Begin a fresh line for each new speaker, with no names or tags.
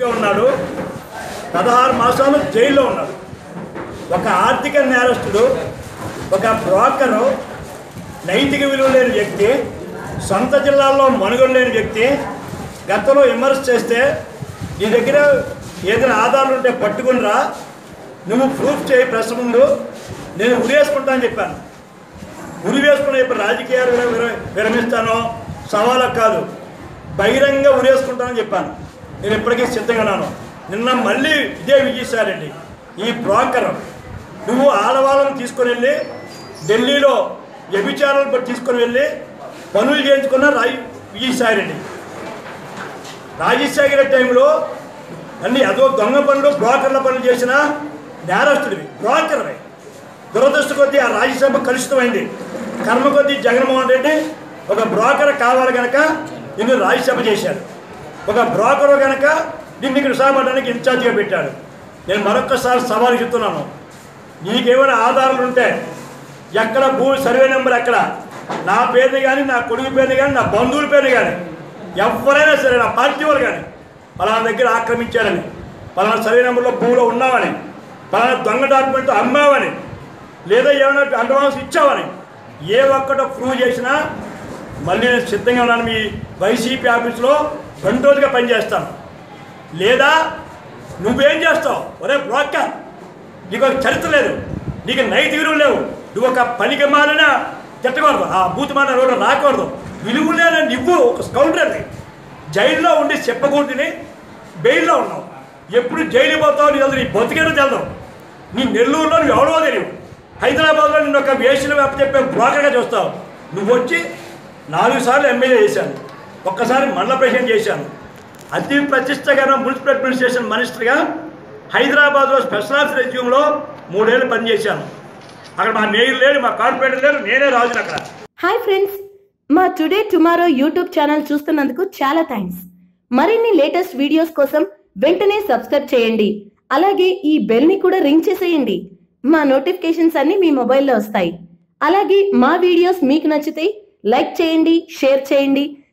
గా ఉన్నాడు. పదహారు మాసాలు జైల్లో ఉన్నాడు. ఒక ఆర్థిక నేరస్తుడు ఒక బ్రోకరు నైతిక విలువ లేని వ్యక్తి సొంత జిల్లాల్లో మనుగడ లేని వ్యక్తి గతంలో విమర్శ చేస్తే నీ దగ్గర ఏదైనా ఆధారాలు ఉంటే పట్టుకునిరా నువ్వు ప్రూఫ్ చేయి ప్రశ్న ముందు నేను ఉరేసుకుంటా అని చెప్పాను. ఉరి వేసుకున్న ఇప్పుడు రాజకీయాలు విరమిస్తానో సవాలకు కాదు. బహిరంగ ఉరేసుకుంటానని చెప్పాను. నేను ఇప్పటికీ సిద్ధంగా ఉన్నాను. నిన్న మళ్ళీ ఇదే విజయసాయండి ఈ బ్రోకర్ నువ్వు ఆడవాళ్ళని తీసుకొని వెళ్ళి ఢిల్లీలో వ్యభిచారాలు తీసుకొని వెళ్ళి పనులు చేయించుకున్న రాయి విజయసాయిరెడ్డి. రాజశేఖర టైంలో అన్ని అదో దొంగ పనులు బ్రోకర్ల పనులు చేసిన నేరస్తుడివి. బ్రోకర్వి. దురదృష్ట కొద్దీ ఆ రాజ్యసభ కలుషితమైంది. కర్మ కొద్దీ జగన్మోహన్ రెడ్డి ఒక బ్రోకర్ కావాలి కనుక నిన్ను రాజ్యసభ చేశాడు. ఒక బ్రోకరు కనుక నిన్ను ఇక్కడ సహాయపడడానికి ఇన్ఛార్జ్గా పెట్టాడు. నేను మరొకసారి సవాలు చెప్తున్నాను. నీకేమైనా ఆధారాలు ఉంటే ఎక్కడ భూ సర్వే నెంబర్ ఎక్కడ? నా పేరుని కానీ నా కొడుకు పేరుని కానీ నా బంధువుల పేరుని కానీ ఎవరైనా సరే నా పార్టీ వాళ్ళు కానీ పలానా దగ్గర ఆక్రమించారని పలానా సర్వే నెంబర్లో భూమిలో ఉన్నామని పలానా దొంగ డాక్యుమెంట్ అమ్మావని లేదా ఏమైనా అడ్వాన్స్ ఇచ్చావని ఏ ఒక్కటో ప్రూవ్ చేసినా మళ్ళీ నేను సిద్ధంగా ఉన్నాను మీ వైసీపీ ఆఫీస్లో. రెండు రోజులుగా పనిచేస్తాను లేదా నువ్వేం చేస్తావు? ఒరే బ్రోకర్ నీకు ఒక చరిత్ర లేదు. నీకు నైతిక విలువ లేవు. నువ్వు ఒక పనికి మాలిన తిట్టకూడదు. ఆ భూతమాన రోడ్డు రాకూడదు. విలువ లేని నువ్వు ఒక స్కౌంటర్ని జైల్లో ఉండి చెప్పకూడదని బెయిల్లో ఉన్నావు. ఎప్పుడు జైలు పోతావు నీ నీ బతికేదో తెలదు. నీ నెల్లూరులో నువ్వు ఎవడో తెలియవు హైదరాబాద్లో నిన్ను ఒక వేసిన వెప్ప చెప్పే బ్రోకర్గా చూస్తావు. నువ్వు వచ్చి నాలుగు సార్లు ఎమ్మెల్యే చేశాను. ఒక్కసారి మండల ప్రెసిడెంట్ చేశాను. అతి ప్రతిష్టకర మున్సిపల్ అడ్మినిస్ట్రేషన్ మినిస్టర్గా హైదరాబాద్లో స్పెషల్ ఆఫీస్ రెజ్యూమ్లో మూడేళ్ళు పనిచేశాను. అక్కడ మా మేయర్ లేరు మా కార్పొరేటర్ లేరు నేనే రాజుని అక్కడ.
హాయ్ ఫ్రెండ్స్ మా టుడే టుమారో యూట్యూబ్ ఛానల్ చూస్తున్నందుకు చాలా థ్యాంక్స్ మరిన్ని లేటెస్ట్ వీడియోస్ కోసం వెంటనే సబ్స్క్రైబ్ చేయండి. అలాగే ఈ బెల్ని కూడా రింగ్ చేసేయండి. మా నోటిఫికేషన్స్ అన్నీ మీ మొబైల్లో వస్తాయి. అలాగే మా వీడియోస్ మీకు నచ్చితే లైక్ చేయండి షేర్ చేయండి.